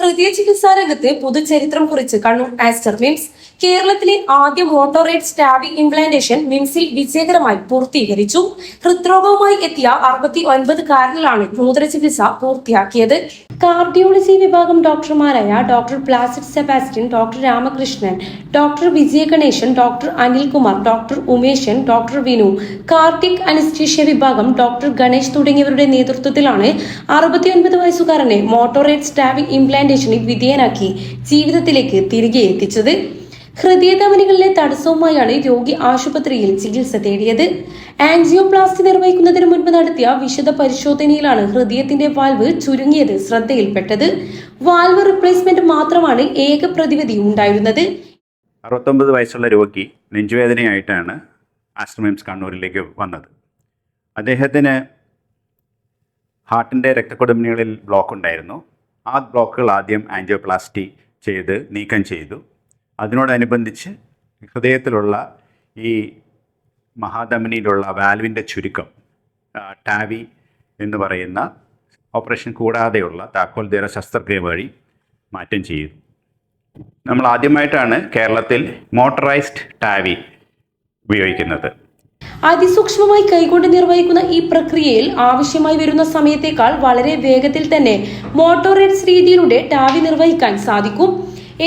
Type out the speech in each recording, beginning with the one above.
ഹൃദയ ചികിത്സാ രംഗത്ത് പുതുചരിത്രം കുറിച്ച് കണ്ണൂർ ആസ്റ്റർ മിംസ്. കേരളത്തിലെ ആദ്യ മോട്ടോറേറ്റ് സ്റ്റാബിംഗ് ഇംപ്ലാന്റേഷൻ മിംസിൽ വിജയകരമായി പൂർത്തീകരിച്ചു. ഹൃദ്രോഗവുമായി എത്തിയ അറുപത്തി ഒൻപതുകാരനിലാണ് നൂതന ചികിത്സ പൂർത്തിയാക്കിയത്. കാർഡിയോളജി വിഭാഗം ഡോക്ടർമാരായ doctor Placid Sebastian doctor Ramakrishnan doctor Vijaya Ganesan doctor Anilkumar doctor Umeshan doctor Vinu Karthik anaesthesia വിഭാഗം ഡോക്ടർ ഗണേശ് തുടങ്ങിയവരുടെ നേതൃത്വത്തിലാണ് അറുപത്തിയൊൻപത് വയസ്സുകാരനെ മോട്ടോറേറ്റ് സ്റ്റാബിംഗ് ഇംപ്ലാന്റേഷനിൽ വിധേയനാക്കി ജീവിതത്തിലേക്ക് തിരികെ എത്തിച്ചത്. ഹൃദയധമനികളിലെ തടസ്സവുമായാണ് രോഗി ആശുപത്രിയിൽ ചികിത്സ തേടിയത്. ആൻജിയോപ്ലാസ്റ്റി നിർവഹിക്കുന്നതിന് മുൻപ് നടത്തിയ വിശദ പരിശോധനയിലാണ് ഹൃദയത്തിന്റെ വാൽവ് ചുരുങ്ങിയത് ശ്രദ്ധയിൽപ്പെട്ടത്. വാൽവ് റിപ്ലേസ്മെന്റ് മാത്രമാണ് ഏക പ്രതിവിധി ഉണ്ടായിരുന്നത്. അറുപത്തൊമ്പത് വയസ്സുള്ള രോഗി നെഞ്ചുവേദനയായിട്ടാണ് ആശ്രമിംസ് കണ്ണൂരിലേക്ക് വന്നത്. അദ്ദേഹത്തിന് ഹാർട്ടിന്റെ രക്തക്കൊടുമിനികളിൽ ബ്ലോക്ക് ഉണ്ടായിരുന്നു. ആ ബ്ലോക്കുകൾ ആദ്യം ആൻജിയോപ്ലാസ്റ്റി ചെയ്ത് നീക്കം ചെയ്തു. അതിനോടനുബന്ധിച്ച് ഹൃദയത്തിലുള്ള ഈ മഹാധമനിയിലുള്ള വാൽവിന്റെ ചുരുക്കം ടാവി എന്ന് പറയുന്ന ഓപ്പറേഷൻ കൂടാതെയുള്ള താക്കോൽ ദേര ശസ്ത്രക്രിയ വഴി മാറ്റം ചെയ്തു. നമ്മൾ ആദ്യമായിട്ടാണ് കേരളത്തിൽ മോട്ടറൈസ്ഡ് ടാവി ഉപയോഗിക്കുന്നത്. അതിസൂക്ഷ്മമായി കൈകൊണ്ട് നിർവഹിക്കുന്ന ഈ പ്രക്രിയയിൽ ആവശ്യമായി വരുന്ന സമയത്തേക്കാൾ വളരെ വേഗത്തിൽ തന്നെ മോട്ടോറേറ്റ്സ് രീതിയിലൂടെ ടാവി നിർവഹിക്കാൻ സാധിക്കും.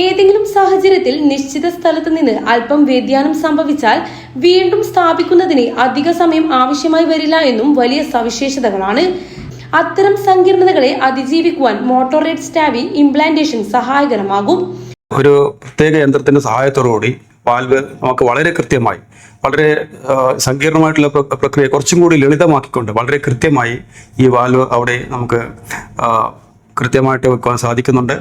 ഏതെങ്കിലും സാഹചര്യത്തിൽ നിശ്ചിത സ്ഥലത്ത് നിന്ന് അല്പം വ്യതിയാനം സംഭവിച്ചാൽ വീണ്ടും സ്ഥാപിക്കുന്നതിന് അധിക സമയം ആവശ്യമായി വരില്ല എന്നും വലിയ സവിശേഷതകളാണ്. അത്തരം സങ്കീർണതകളെ അതിജീവിക്കുവാൻ മോട്ടോറേറ്റ് സ്റ്റാവി ഇംപ്ലാന്റേഷൻ സഹായകരമാകും. ഒരു പ്രത്യേക യന്ത്രത്തിന്റെ സഹായത്തോടുകൂടി വാൽവ് നമുക്ക് വളരെ കൃത്യമായി വളരെ സങ്കീർണമായിട്ടുള്ള പ്രക്രിയ കുറച്ചും കൂടി ലളിതമാക്കിക്കൊണ്ട് വളരെ കൃത്യമായി ഈ വാൽവ് അവിടെ നമുക്ക് കൃത്യമായിട്ട് വെക്കുവാൻ സാധിക്കുന്നുണ്ട്.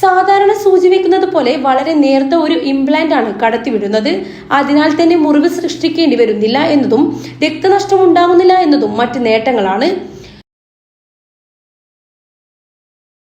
സാധാരണ സൂചിപ്പിക്കുന്നത് പോലെ വളരെ നേർത്ത ഒരു ഇംപ്ലാന്റ് ആണ് കടത്തിവിടുന്നത്. അതിനാൽ തന്നെ മുറിവ് സൃഷ്ടിക്കേണ്ടി വരുന്നില്ല എന്നതും രക്തനഷ്ടം ഉണ്ടാകുന്നില്ല എന്നതും മറ്റ് നേട്ടങ്ങളാണ്.